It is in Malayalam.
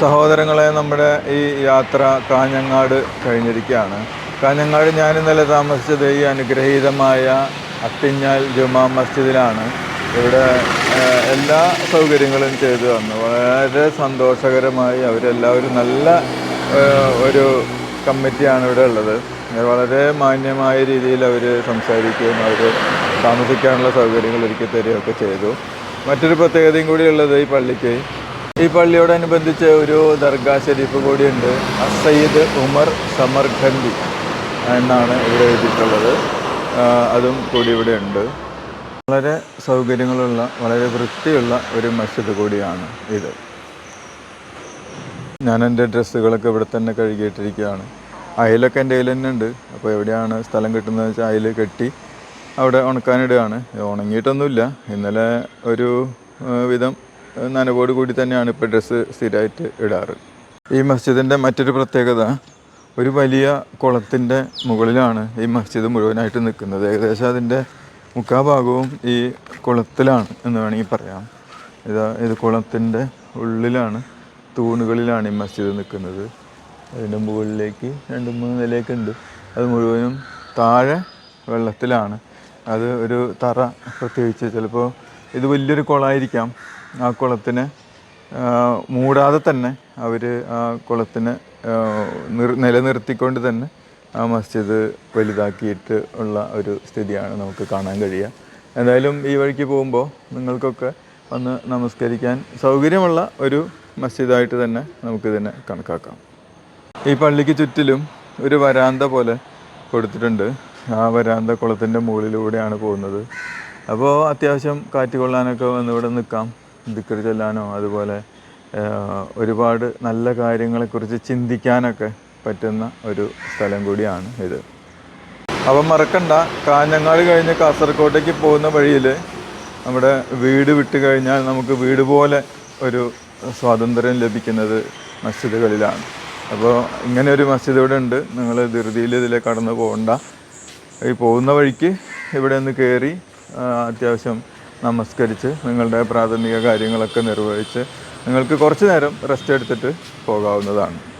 സഹോദരങ്ങളെ നമ്മുടെ ഈ യാത്ര കാഞ്ഞങ്ങാട് കഴിഞ്ഞിരിക്കുകയാണ്. കാഞ്ഞങ്ങാട് ഞാൻ ഇന്നലെ താമസിച്ചത് ഈ അനുഗ്രഹീതമായ അത്തിഞ്ഞാൽ ജുമാ മസ്ജിദിലാണ്. ഇവിടെ എല്ലാ സൗകര്യങ്ങളും ചെയ്തു തന്നു. വളരെ സന്തോഷകരമായി അവരെല്ലാവരും നല്ല ഒരു കമ്മിറ്റിയാണ് ഇവിടെ ഉള്ളത്. വളരെ മാന്യമായ രീതിയിൽ അവർ സംസാരിക്കുകയും അവർ താമസിക്കാനുള്ള സൗകര്യങ്ങൾ ഒരുക്കി തരികയൊക്കെ ചെയ്തു. മറ്റൊരു പ്രത്യേകതയും കൂടി ഉള്ളത് ഈ പള്ളിക്ക് ഈ പള്ളിയോടനുബന്ധിച്ച് ഒരു ദർഗാ ഷെരീഫ് കൂടിയുണ്ട്. അസയ്യിദ് ഉമർ സമർഖന്തി എന്നാണ് ഇവിടെ എഴുതിയിട്ടുള്ളത്. അതും കൂടി ഇവിടെ ഉണ്ട്. വളരെ സൗകര്യങ്ങളുള്ള വളരെ വൃത്തിയുള്ള ഒരു മസ്ജിദ് കൂടിയാണ് ഇത്. ഞാൻ എന്റെ ഡ്രസ്സുകളൊക്കെ ഇവിടെ തന്നെ കഴുകിയിട്ടിരിക്കുകയാണ്. അയലൊക്കെ എന്റെ കയ്യിൽ തന്നെ ഉണ്ട്. അപ്പോൾ എവിടെയാണ് സ്ഥലം കിട്ടുന്നത് വെച്ചാൽ അയൽ കെട്ടി അവിടെ ഉണക്കാനിടുകയാണ്. ഉണങ്ങിയിട്ടൊന്നുമില്ല. ഇന്നലെ ഒരു വിധം നനവോട് കൂടി തന്നെയാണ് ഇപ്പോൾ ഡ്രസ്സ് സ്ഥിരമായിട്ട് ഇടാറ്. ഈ മസ്ജിദിന്റെ മറ്റൊരു പ്രത്യേകത ഒരു വലിയ കുളത്തിന്റെ മുകളിലാണ് ഈ മസ്ജിദ് മുഴുവനായിട്ട് നിൽക്കുന്നത്. ഏകദേശം അതിന്റെ മുക്കാ ഭാഗവും ഈ കുളത്തിലാണ് എന്ന് വേണമെങ്കിൽ പറയാം. ഇതാ ഇത് കുളത്തിന്റെ ഉള്ളിലാണ് തൂണുകളിലാണ് ഈ മസ്ജിദ് നിൽക്കുന്നത്. അതിന്റെ മുകളിലേക്ക് രണ്ട് മൂന്ന് നിലയൊക്കെ ഉണ്ട്. അത് മുഴുവനും താഴെ വെള്ളത്തിലാണ്. അത് ഒരു തറ പ്രത്യേകിച്ച് ചിലപ്പോൾ ഇത് വലിയൊരു കുളമായിരിക്കാം. ആ കുളത്തിന് മൂടാതെ തന്നെ അവർ ആ കുളത്തിന് നിർ നിലനിർത്തിക്കൊണ്ട് തന്നെ ആ മസ്ജിദ് വലുതാക്കിയിട്ട് ഉള്ള ഒരു സ്ഥിതിയാണ് നമുക്ക് കാണാൻ കഴിയുക. എന്തായാലും ഈ വഴിക്ക് പോകുമ്പോൾ നിങ്ങൾക്കൊക്കെ വന്ന് നമസ്കരിക്കാൻ സൗകര്യമുള്ള ഒരു മസ്ജിദായിട്ട് തന്നെ നമുക്കിതിനെ കണക്കാക്കാം. ഈ പള്ളിക്ക് ചുറ്റിലും ഒരു വരാന്ത പോലെ കൊടുത്തിട്ടുണ്ട്. ആ വരാന്ത കുളത്തിന്റെ മുകളിലൂടെയാണ് പോകുന്നത്. അപ്പോൾ അത്യാവശ്യം കാറ്റ് കൊള്ളാനൊക്കെ വന്ന് ഇവിടെ നിൽക്കാം ദിക്കർ ചൊല്ലാനോ അതുപോലെ ഒരുപാട് നല്ല കാര്യങ്ങളെക്കുറിച്ച് ചിന്തിക്കാനൊക്കെ പറ്റുന്ന ഒരു സ്ഥലം കൂടിയാണ് ഇത്. അപ്പം മറക്കണ്ട കാഞ്ഞങ്ങാട് കഴിഞ്ഞ് കാസർഗോട്ടേക്ക് പോകുന്ന വഴിയിൽ നമ്മുടെ വീട് വിട്ട് കഴിഞ്ഞാൽ നമുക്ക് വീട് പോലെ ഒരു സ്വാതന്ത്ര്യം ലഭിക്കുന്നത് മസ്ജിദുകളിലാണ്. അപ്പോൾ ഇങ്ങനെ ഒരു മസ്ജിദ് ഇവിടെ ഉണ്ട്. നിങ്ങൾ ധൃതിയിൽ ഇതിലെ കടന്നു പോകണ്ട. ഈ പോകുന്ന വഴിക്ക് ഇവിടെ ഒന്ന് കയറി അത്യാവശ്യം നമസ്കരിച്ച് നിങ്ങളുടെ പ്രാഥമിക കാര്യങ്ങളൊക്കെ നിർവഹിച്ച് നിങ്ങൾക്ക് കുറച്ച് നേരം റെസ്റ്റ് എടുത്തിട്ട് പോകാവുന്നതാണ്.